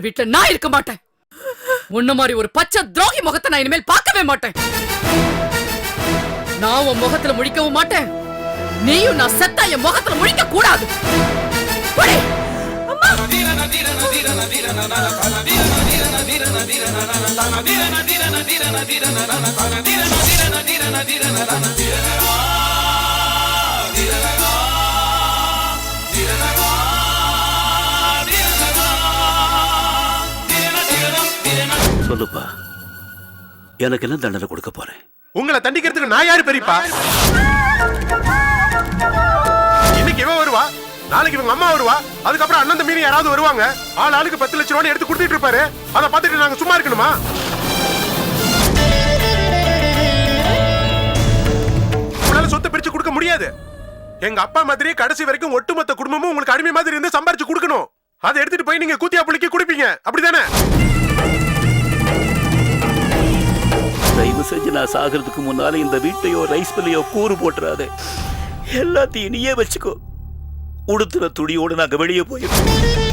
வீட்டுல நான் இருக்க மாட்டேன் உன்ன மாதிரி ஒரு பச்சை துரோகி முகத்தை நான் இனிமேல் பார்க்கவே மாட்டேன் நான் உன் முகத்துல முழிக்கவும் மாட்டேன் நீயும் நான் செத்தா என் முகத்துல முழிக்க கூடாது போடி. சொல்லுப்பா. எனக்கு என்ன தண்டனை கொடுக்க போறேன். உங்களை தண்டிக்கிறதுக்கு நான் யாரு பெரியப்பா? இன்னைக்கு இவன் வருவா நாளைக்கு இவங்க அம்மா வருவா அதுக்கப்புறம் அண்ணன் மீன் யாராவது வருவாங்க ஆள் ஆளுக்கு பத்து லட்சம் ரூபாய் எடுத்து கொடுத்துட்டு இருப்பாரு. அதை பார்த்துட்டு நாங்க சும்மா இருக்கணுமா? உங்களால சொத்தை பிரிச்சு கொடுக்க முடியாது. எங்க அப்பா மாதிரி கடைசி வரைக்கும் ஒட்டுமொத்த குடும்பமும் உங்களுக்கு அடிமை மாதிரி இருந்து சம்பாரிச்சு கொடுக்கணும். அதை எடுத்துட்டு போய் நீங்க கூத்தியா புளிக்க குடிப்பீங்க. அப்படிதானே? தயவு செஞ்சு நான் சாகிறதுக்கு முன்னால இந்த வீட்டையோ ரைஸ் மில்லையோ கூறு போட்டுறாது. எல்லாத்தையும் நீயே வச்சுக்கோ. உடுத்துற துணியோடு நாங்கள் வெளியே போயிருக்கோம்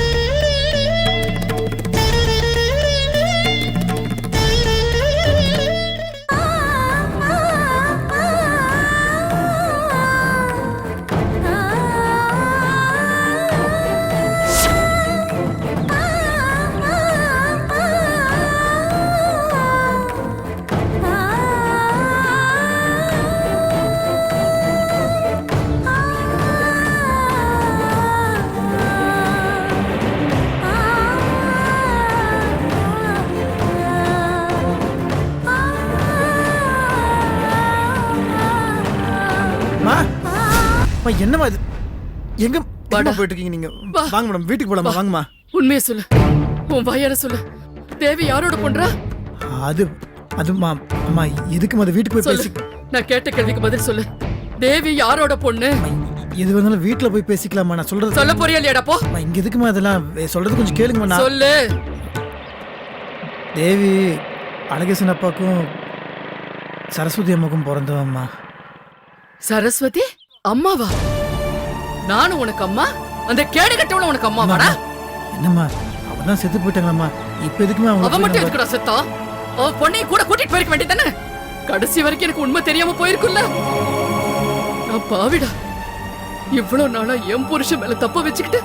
அம்மா, என்னம்மா இது? எங்க. எங்கம்மா போயிட்டு இருக்கீங்க நீங்க. வாங்க மேடம் வீட்டுக்கு போலாமா? வாங்கம்மா. உண்மையை சொல்லு. உன் வாயால சொல்லு. தேவி யாரோட பண்றா? அது அதுமா அம்மா எதுக்குமா அது வீட்டுக்கு போய் பேசி நான் கேட்ட கேள்விக்கு பதில் சொல்லு. தேவி யாரோட பொண்ணு? எது வந்தாலும் வீட்டுல போய் பேசிக்கலாமா நான் சொல்றது சொல்ல போறியா இல்லையாடா போ. இங்க எதுக்குமா அதெல்லாம் சொல்றது கொஞ்சம் கேளுங்கம்மா நான் சொல்லு. தேவி அழகேசன் அப்பாக்கும் சரஸ்வதி அம்மாக்கும் பிறந்தவம்மா. சரஸ்வதி? அம்மாவா? நானும் உனக்கு அம்மா? அந்த கேடு கட்டவன உனக்கு அம்மாவாடா? என்னம்மா? அவன் தான் செத்து போயிட்டாங்களாம்மா. இப்ப எதுக்குமா அவ மட்டும் எதுக்குடா செத்தா? அவ பொண்ணையும் கூட கூட்டிட்டு போயிருக்க வேண்டியதானே கடைசி வரைக்கும் எனக்கு உண்மை தெரியாம போயிருக்குல்ல நான் பாவிடா. இவ்வளவு நாளா என் புருஷன் மேல தப்ப வச்சுக்கிட்டு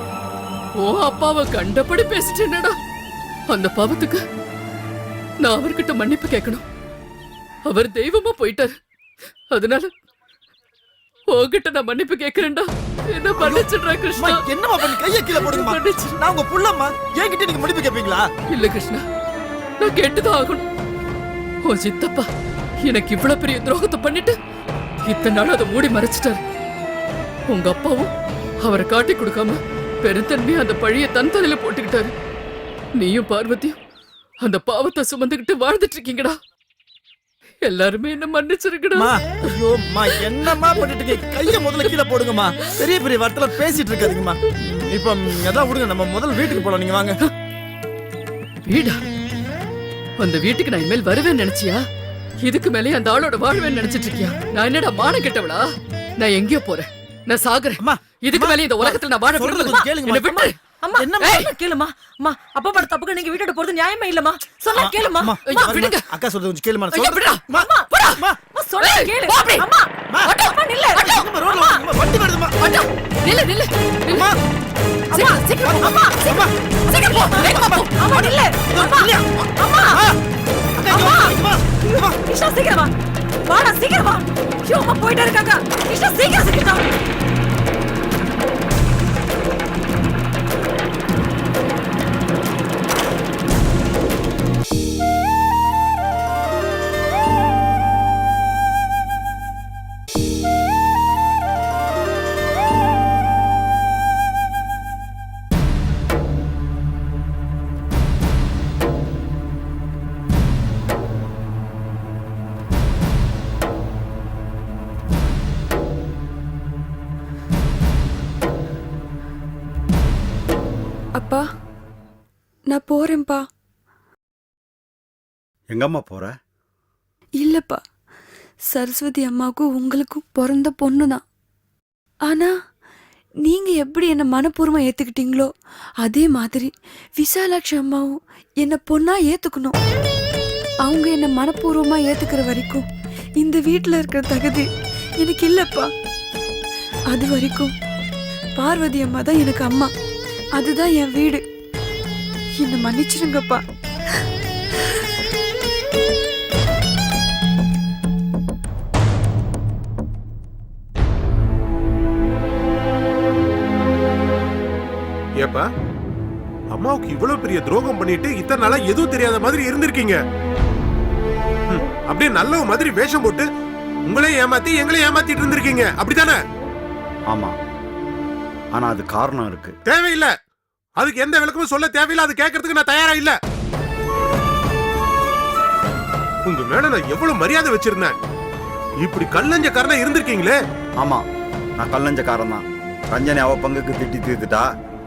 ஓ அப்பாவை கண்டபடி பேசிட்டேனடா அந்த பாவத்துக்கு நான் அவர்கிட்ட மன்னிப்பு கேட்கணும். அவர் தெய்வமா போயிட்டாரு. அதனால உன்கிட்ட நான் மன்னிப்பு கேட்கிறேன்டா என்ன மன்னிச்சிடுறா கிருஷ்ணா? என்னம்மா பண்ணி கையை கீழே போடுங்கம்மா? மன்னிச்சு. நான் உங்க புள்ளம்மா. என்கிட்ட நீங்க முடிப்பு கேட்பீங்களா இல்ல கிருஷ்ணா நான் கேட்டுதான் ஆகணும். ஓ சித்தப்பா எனக்கு இவ்வளவு பெரிய துரோகத்தை பண்ணிட்டு இத்தனை நாள் அதை மூடி மறைச்சிட்டாரு. உங்க அப்பாவும் அவரை காட்டி கொடுக்காம பெருந்தன்மையா அந்த பழிய தன் தலையில போட்டுக்கிட்டாரு. நீயும் பார்வதியும் அந்த பாவத்தை சுமந்துக்கிட்டு வாழ்ந்துட்டு இருக்கீங்கடா. எல்லாருமே என்ன மன்னிச்சிருக்கடா அம்மா ஐயோ அம்மா என்னம்மா பண்ணிட்டு இருக்கீங்க? கையை முதல்ல கீழே போடுங்கம்மா. பெரிய பெரிய வார்த்தையில பேசிட்டு இருக்காதீங்கம்மா. இப்போ ம், அதான் விடுங்க நம்ம முதல்ல வீட்டுக்கு போலாம். நீங்க வாங்க. வீடா? அந்த வீட்டுக்கு நான் இனிமேல் வருவேன்னு நினைச்சியா? இதுக்கு மேலே அந்த ஆளோட வாழ்வேன்னு நினைச்சிட்டு இருக்கியா? நான் என்னடா மானம் கெட்டவளா? நான் எங்கேயோ போறேன். நான் சாகுறேன். இதுக்கு மேலே இந்த உலகத்துல நான் வாழ சொல்றது என்னை அம்மா? சொன்னா கேளுமா அம்மா அப்பா பட தப்புக்கு நீங்க வீட்டோட போறது நியாயமே இல்லம்மா? சொன்னா கேளுமா அம்மா, அம்மா, விடுங்க. அக்கா சொல்றது கொஞ்சம் கேளுமா சொல்றது- விடுடா. அம்மா, போடா. அம்மா, அம்மா ஏய், கேளு. அம்மா அம்மா, அம்மா நில்ல. அம்மா, ரோட்ல அம்மா, வண்டி வருதும்மா. அட்டா, நில்லு நில்லு. அம்மா, சீக்கிரம். அம்மா, அம்மா, சீக்கிரம் போ, வேகமா போ. அம்மா நில்ல. அம்மா? அம்மா. அம்மா, அக்கா, இங்க அம்மா, அம்மா. சீக்கிரம் வா. வாடா சீக்கிரம் வா. ஐயோ அம்மா போயிட்டே இருக்காங்க. கிருஷ்ணா சீக்கிரம் சீக்கிரம் அப்பா நான் போறேன்ப்பா எங்கம்மா போற? இல்லப்பா. சரஸ்வதி அம்மாவுக்கும் உங்களுக்கும் பிறந்த பொண்ணு தான் ஆனா நீங்க எப்படி என்ன மனப்பூர்வமா ஏத்துக்கிட்டீங்களோ அதே மாதிரி விசாலாட்சி அம்மாவும் என்ன பொண்ணா ஏத்துக்கணும். அவங்க என்ன மனப்பூர்வமா ஏத்துக்கிற வரைக்கும் இந்த வீட்ல இருக்கிற தகுதி எனக்கு இல்லப்பா. அது வரைக்கும் பார்வதி அம்மா தான் எனக்கு அம்மா. அதுதான் என் வீடு. என்னை மன்னிச்சிருங்கப்பா. ஏப்பா அம்மாவுக்கு இவ்வளவு பெரிய துரோகம் பண்ணிட்டு இத்தனை நாளா எதுவும் தெரியாத மாதிரி இருந்திருக்கீங்க. அப்படியே நல்ல மாதிரி வேஷம் போட்டு உங்களே ஏமாத்தி எங்களே ஏமாத்திட்டு இருந்திருக்கீங்க. அப்படிதானே ஆமா. ஆனா அது காரணம் இருக்கு. தேவையில்ல. அதுக்கு எந்த விளக்கமும் சொல்ல தேவையில்ல. அது கேட்கறதுக்கு நான் தயாரா இல்ல. உங்க மேல நான் எவ்வளவு மரியாதை வச்சிருந்தேன்? இப்படி கல்லஞ்சக்காரனா இருந்திருக்கீங்களே? ஆமா நான் கல்லஞ்சக்காரன் தான் ரஞ்சனி அவ பங்குக்கு திட்டி தீர்த்துட்டா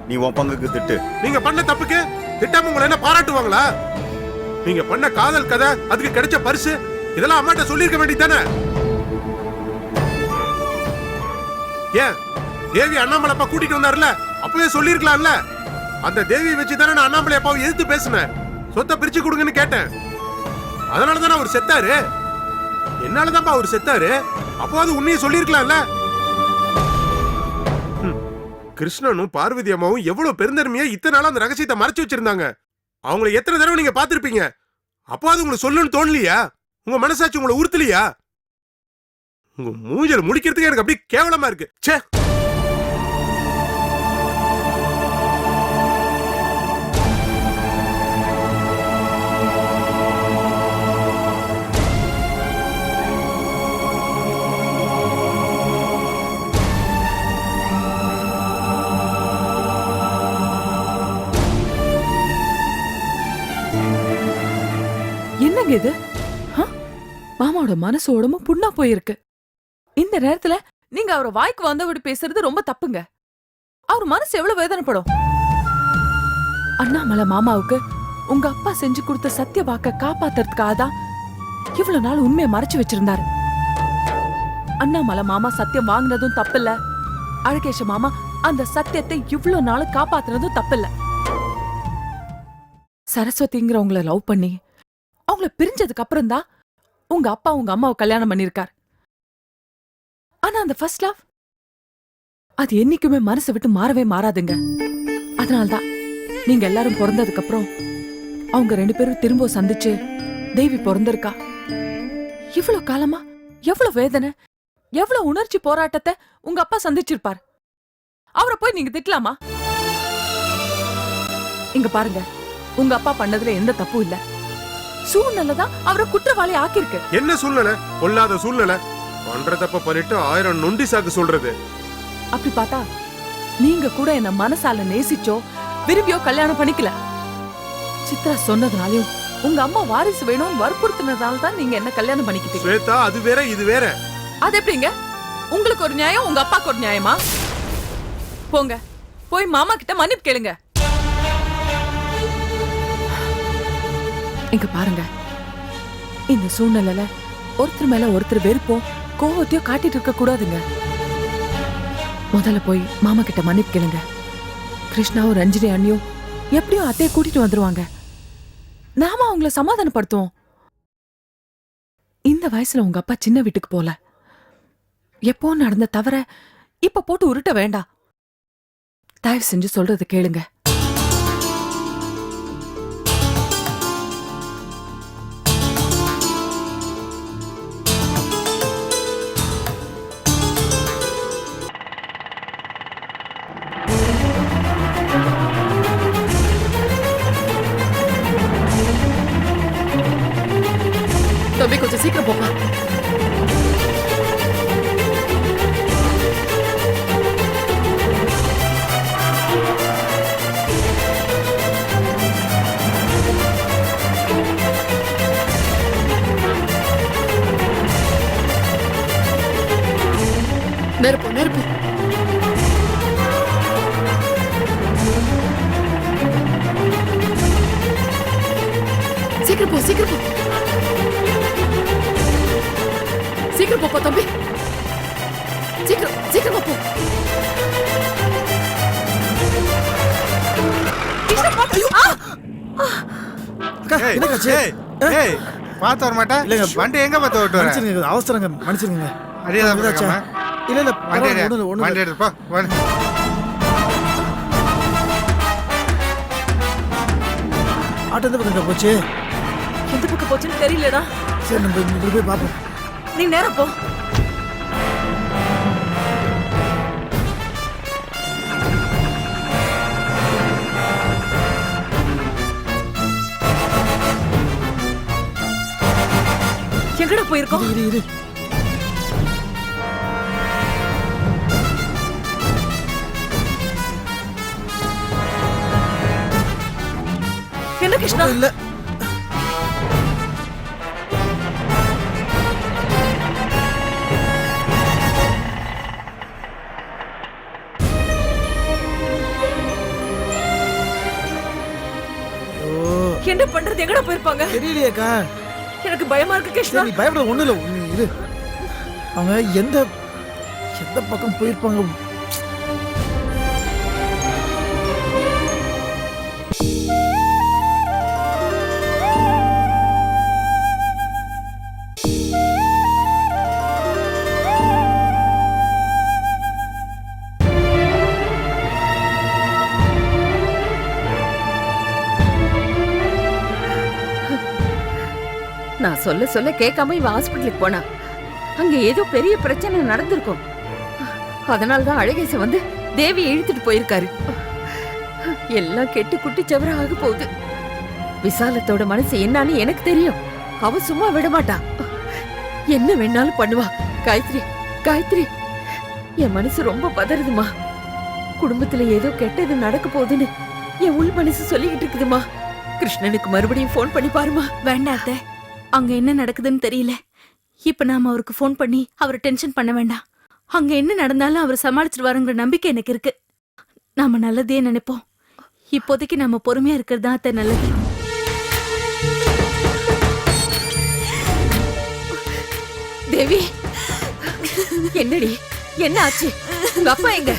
நீ உன் பங்குக்கு திட்டு. நீங்க பண்ண தப்புக்கு திட்டாம உங்களை என்ன பாராட்டுவாங்களா? நீங்க பண்ண காதல் கதை அதுக்கு கிடைச்ச பரிசு இதெல்லாம் அம்மாட்ட சொல்லிருக்க வேண்டியதானே ஏன்? தேவி அண்ணாமலை அப்பா கூட்டிட்டு வந்தாருல அப்பவே சொல்லிருக்கலாம்ல அந்த தேவியை வச்சு தானே நான் அண்ணாமலை அப்பாவை எதிர்த்து பேசினேன். சொத்தை பிரிச்சு கொடுங்கன்னு கேட்டேன். அதனால தானே அவர் செத்தாரு? என்னாலதான்ப்பா அவர் செத்தாரு? அப்போது உன்னையும் சொல்லியிருக்கலாம்ல. கிருஷ்ணனும் பார்வதி அம்மாவும் எவ்வளவு பெருந்தன்மையா இத்தனை நாளா அந்த ரகசியத்தை மறைச்சு வச்சிருந்தாங்க. அவங்கள எத்தனை தடவை நீங்க பாத்திருப்பீங்க அப்போ அது உங்களுக்கு சொல்லணும்னு தோணலையா? உங்க மனசாட்சி உங்களை உறுத்தலையா? உங்க மூஞ்சல் முடிக்கிறதுக்கு எனக்கு அப்படியே கேவலமா இருக்கு. ச்சே! இது? மாமாவோட மனசு உடம்பு புண்ணா போயிருக்கு. இந்த நேரத்துல நீங்க அவரை வாய்க்கு வந்தபடி பேசுறது ரொம்ப தப்புங்க. அவர் மனசு எவ்வளவு வேதனைப்படும். அண்ணாமலை மாமாவுக்கு உங்க அப்பா செஞ்சு கொடுத்த சத்திய வாக்க காப்பாத்துறதுக்காக தான் இவ்வளவு நாள் உண்மையை மறைச்சு வச்சிருந்தாரு. அண்ணாமலை மாமா சத்தியம் வாங்கினதும் தப்பில்ல. அழகேஷ மாமா அந்த சத்தியத்தை இவ்வளவு நாள் காப்பாத்துனதும் தப்பில்ல. சரஸ்வதிங்கிறவங்கள லவ் பண்ணி அவங்கள பிரிஞ்சதுக்கு அப்புறம் தான் உங்க அப்பா உங்க அம்மாவை கல்யாணம் பண்ணிருக்கார் ஆனா அந்த ஃபர்ஸ்ட் லவ் அது என்னைக்குமே மனசை விட்டு மாறவே மாறாதுங்க. அதனால்தான் நீங்க எல்லாரும் பிறந்ததுக்கு அப்புறம் அவங்க ரெண்டு பேரும் திரும்ப சந்திச்சு தேவி பிறந்திருக்கா. இவ்வளவு காலமா எவ்வளவு வேதனை எவ்வளவு உணர்ச்சி போராட்டத்தை உங்க அப்பா சந்திச்சிருப்பார். அவரை போய் நீங்க திட்டலாமா? இங்க பாருங்க உங்க அப்பா பண்ணதுல எந்த தப்பும் இல்லை. சூழ்நிலை தான் அவரை குற்றவாளி ஆக்கியிருக்கு. என்ன சூழ்நிலை? பொல்லாத சூழ்நிலை. பண்ற தப்ப பண்ணிட்டு ஆயிரம் நொண்டி சாக்கு சொல்றது. அப்படி பார்த்தா நீங்க கூட என்ன மனசால நேசிச்சோ விரும்பியோ கல்யாணம் பண்ணிக்கல. சித்ரா சொன்னதுனாலயும் உங்க அம்மா வாரிசு வேணும்னு வற்புறுத்தினதால தான் நீங்க என்ன கல்யாணம் பண்ணிக்கிட்டீங்க. ஸ்வேதா அது வேற இது வேற. அது எப்படிங்க? உங்களுக்கு ஒரு நியாயம் உங்க அப்பாக்கு ஒரு நியாயமா? போங்க. போய் மாமா கிட்ட மன்னிப்பு கேளுங்க. இங்க பாருங்க. இந்த சூழ்நிலையில ஒருத்தர் மேல ஒருத்தர் வெறுப்போ கோவத்தையோ காட்டிட்டு இருக்க கூடாதுங்க. முதல்ல போய் மாமா கிட்ட மன்னிப்பு கேளுங்க. கிருஷ்ணாவும் ரஞ்சினி அண்ணியும் எப்படியும் அத்தையை கூட்டிட்டு வந்துருவாங்க. நாம அவங்கள சமாதானப்படுத்துவோம். இந்த வயசுல உங்க அப்பா சின்ன வீட்டுக்கு போல. எப்போ நடந்த தவிர இப்ப போட்டு உருட்ட வேண்டாம். தயவு செஞ்சு சொல்றது கேளுங்க. சீக்கிரம் போப்பா. நெருப்பு நெருப்பு. சீக்கிரம் போ சீக்கிரம் போ. சீக்கிரம் போப்பா தம்பி. சீக்கிரம் சீக்கிரமா போ. பார்த்து வர மாட்டேன். இல்லைங்க. வண்டி எங்க பார்த்து ஓட்டு வர மன்னிச்சிருங்க இது அவசரங்க மன்னிச்சிருங்க. அடியே தான். இல்ல இல்ல வண்டி வண்டி. எடுப்பா வண்டி. ஆட்டோ எந்த பக்கம் போச்சு? எந்த பக்கம் போச்சுன்னு தெரியலடா. சரி நம்ம போய் பார்ப்போம். நீ நேரா போ. எங்கடா போயிருக்கோம்? இரு இரு என்ன கிருஷ்ணா? இல்ல. என்ன பண்றது? எங்கடா போயிருப்பாங்க? தெரியலையேக்கா. எனக்கு பயமா இருக்கு கிருஷ்ணா. நீ பயப்பட ஒண்ணும் இல்ல இரு. அவங்க எந்த எந்த பக்கம் போயிருப்பாங்க நான் சொல்ல சொல்ல கேட்காம இவன் ஹாஸ்பிட்டலுக்கு போனா. அங்க ஏதோ பெரிய பிரச்சனை நடந்திருக்கும். அதனால தான் அழகேசன் வந்து தேவியை இழுத்துட்டு போயிருக்காரு. எல்லாம் கெட்டு குட்டி சவர ஆக போகுது. விசாலத்தோட மனசு என்னன்னு எனக்கு தெரியும். அவ சும்மா விட மாட்டா. என்ன வேணாலும் பண்ணுவா. காயத்ரி காயத்ரி. என் மனசு ரொம்ப பதறுதுமா. குடும்பத்துல ஏதோ கெட்டது நடக்க போகுதுன்னு என் உள் மனசு சொல்லிக்கிட்டு இருக்குதுமா. கிருஷ்ணனுக்கு மறுபடியும் ஃபோன் பண்ணி பாருமா. வேண்டாம் அங்க என்ன நடக்குதுன்னு தெரியல. இப்ப நாம அவருக்கு ஃபோன் பண்ணி அவரை டென்ஷன் பண்ண வேண்டாம். அங்க என்ன நடந்தாலும் அவர் சமாளிச்சுட்டு வருங்கிற நம்பிக்கை எனக்கு இருக்கு. நாம நல்லதே நினைப்போம். இப்போதைக்கு நம்ம பொறுமையா இருக்கிறது தான் அத்தை நல்லது. தேவி என்னடி? என்ன ஆச்சு? உங்க அப்பா எங்க?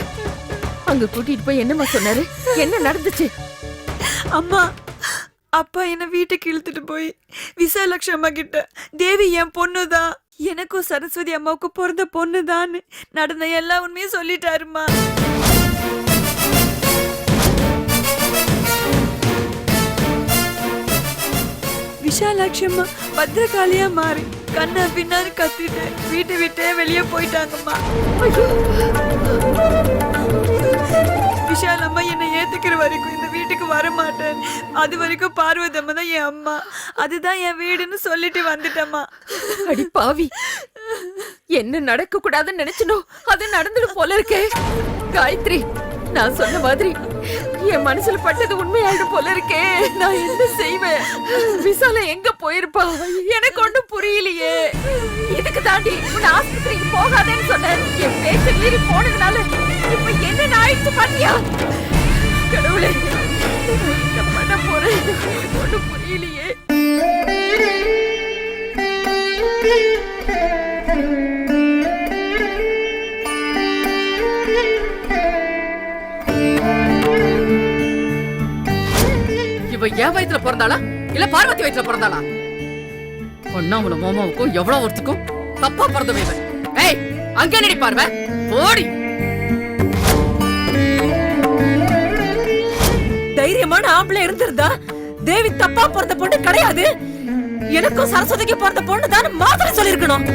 அங்க கூட்டிட்டு போய் என்னம்மா சொன்னாரு? என்ன நடந்துச்சு? அம்மா அப்பா என்னை வீட்டுக்கு இழுத்துட்டு போய் விசாலட்சுமி அம்மா கிட்ட தேவி என் பொண்ணுதான் எனக்கும் சரஸ்வதி அம்மாவுக்கும் பிறந்த பொண்ணுதான்னு நடந்த எல்லா உண்மையும் சொல்லிட்டாருமா விஷாலாட்சி அம்மா பத்திரகாளியா மாறி கண்ணா பின்னான்னு கத்திட்டு வீட்டை விட்டே வெளியே போயிட்டாங்கம்மா. விஷால் அம்மா ஏத்துக்கிற வரைக்கும் இந்த வீட்டுக்கு வர மாட்டேன் அது வரைக்கும் பார்வதி தான் என் அம்மா. அதுதான் என் வீடுன்னு சொல்லிட்டு வந்துட்டம்மா. அடி பாவி. என்ன நடக்க கூடாதுன்னு நினைச்சனோ அது நடந்துடும் போல இருக்கே. காயத்ரி நான் சொன்ன மாதிரி என் மனசுல பட்டது உண்மையாயிடும் போல இருக்கே. நான் என்ன செய்வேன்? விசால எங்க போயிருப்பா? எனக்கு ஒண்ணும் புரியலையே. இதுக்கு தாண்டி உன் ஆஸ்பத்திரிக்கு போகாதேன்னு சொன்னேன். என் பேச்சு மீறி போனதுனால இப்ப என்ன ஆயிடுச்சு பாத்தியா? கடவுளே. நான் பண்ண போறேன். எனக்கு புரியலையே. இவ என் வயித்துல பிறந்தாளா? இல்ல பார்வதி வயித்துல பிறந்தாளா? ஒன்னாமல மாமாவுக்கும் எவ்வளவு ஒருத்துக்கும் தப்பா பிறந்தவ இவன் ஏய் அங்க நடி பார்வ? ஓடி. தைரியமான ஆம்பளை இருந்திருந்தா தேவி தப்பா பிறந்த பொண்ணு கிடையாது. எனக்கும் சரஸ்வதிக்கு பிறந்த பொண்ணு தான் மாதிரி சொல்லிருக்கணும்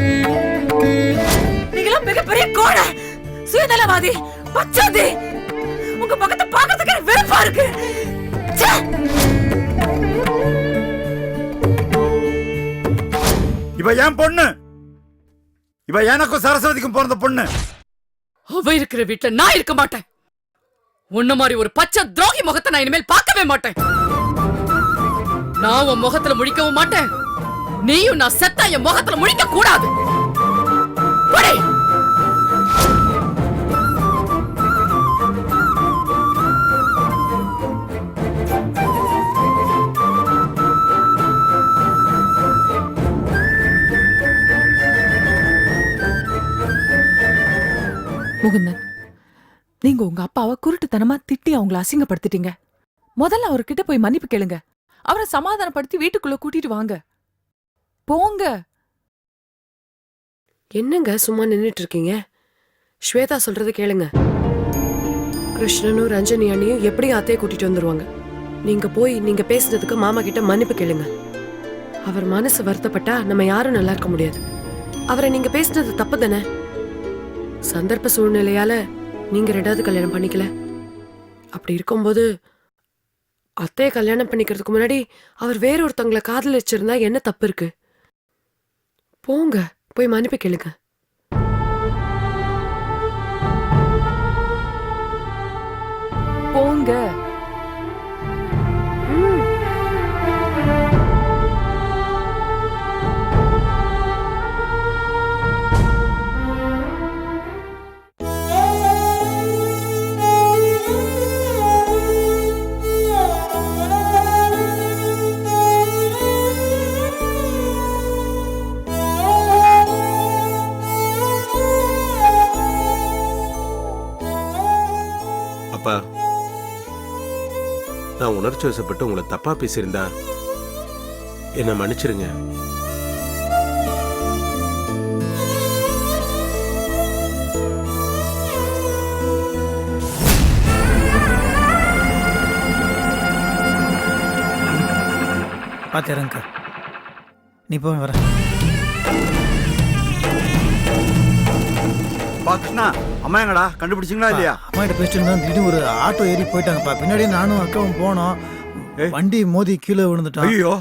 நீங்களாம் மிகப்பெரிய கோழை சுயநலவாதி பச்சாதி. உங்க பக்கத்தை பார்க்கறதுக்கு வெறுப்பா இருக்கு! இவ என் பொண்ணு? இவ எனக்கும் சரஸ்வதிக்கும் பிறந்த பொண்ணு. அவ இருக்கிற வீட்டுல நான் இருக்க மாட்டேன். உன்ன மாதிரி ஒரு பச்சை துரோகி முகத்தை நான் இனிமேல் பார்க்கவே மாட்டேன். நான் உன் முகத்துல முழிக்கவும் மாட்டேன். நீயும் நான் செத்தா என் முகத்துல முழிக்க கூடாது. முகுந்தன் நீங்க உங்க அப்பாவை குருட்டுத்தனமா திட்டி அவங்கள அசிங்கப்படுத்திட்டீங்க. முதல்ல அவர்கிட்ட போய் மன்னிப்பு கேளுங்க. அவரை சமாதானப்படுத்தி வீட்டுக்குள்ள கூட்டிட்டு வாங்க. போங்க. என்னங்க சும்மா நின்றுட்டு இருக்கீங்க ஸ்வேதா சொல்றது கேளுங்க. கிருஷ்ணனும் ரஞ்சனி அண்ணியும் எப்படி அத்தையை கூட்டிட்டு வந்துருவாங்க. நீங்க போய் நீங்க பேசுனதுக்கு மாமா கிட்ட மன்னிப்பு கேளுங்க. அவர் மனசு வருத்தப்பட்டா நம்ம யாரும் நல்லா இருக்க முடியாது. அவரை நீங்க பேசுனது தப்பு தானே சந்தர்ப்ப சூழ்நிலையால நீங்க ரெண்டாவது கல்யாணம் பண்ணிக்கல. அப்படி இருக்கும்போது அத்தையை கல்யாணம் பண்ணிக்கிறதுக்கு முன்னாடி அவர் வேற ஒருத்தவங்களை காதலிச்சிருந்தா என்ன தப்பு இருக்கு? போங்க போய் மன்னிப்பு கேளுங்க. போங்க. உணர்ச்சி வசப்பட்டு உங்களை தப்பா பேசியிருந்தா என்னை மன்னிச்சிருங்க. பார்த்து இறங்க நீ போ வரேன். பா கிருஷ்ணா அம்மா எங்கடா கண்டுபிடிச்சிங்களா இல்லையா? அம்மா கிட்ட பேசிட்டு இருந்தோம் திடீர்னு ஒரு ஆட்டோ ஏறி போயிட்டாங்கப்பா. பின்னாடியே நானும் அக்காவும் போனோம். வண்டி மோதி கீழே விழுந்துட்டான் ஐயோ.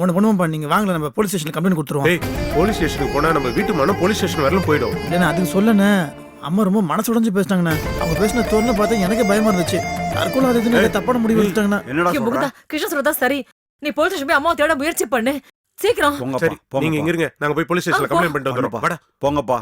ஒன்று பண்ணுவோம்ப்பா நீங்க வாங்கல நம்ம போலீஸ் ஸ்டேஷன்ல கம்ப்ளைண்ட் கொடுத்துருவோம். போலீஸ் ஸ்டேஷனுக்கு போனா நம்ம வீட்டு மனம் போலீஸ் ஸ்டேஷன் வரலும் போயிடும். இல்லைண்ணா அதுக்கு சொல்லண்ணே அம்மா ரொம்ப மனசு உடைஞ்சு பேசிட்டாங்கண்ணே அவங்க பேசின தோரணை பார்த்தா எனக்கே பயமா இருந்துச்சு. யாருக்குள்ள அது இதுன்னு தப்பான முடிவு எடுத்துட்டாங்கண்ணா என்னடா ஐயோ, சொல்ற? முகுந்தா கிருஷ்ண சொல்றதா சரி. நீ போலீஸ் ஸ்டேஷன் போய் அம்மாவை தேட முயற்சி பண்ணு. சீக்கிரம். போங்கப்பா சரி நீங்க இங்க இருங்க. நாங்க போய் போலீஸ் ஸ்டேஷன்ல. கம்ப்ளைண்ட் பண்ணிட்டு. வாடா. போங்கப்பா.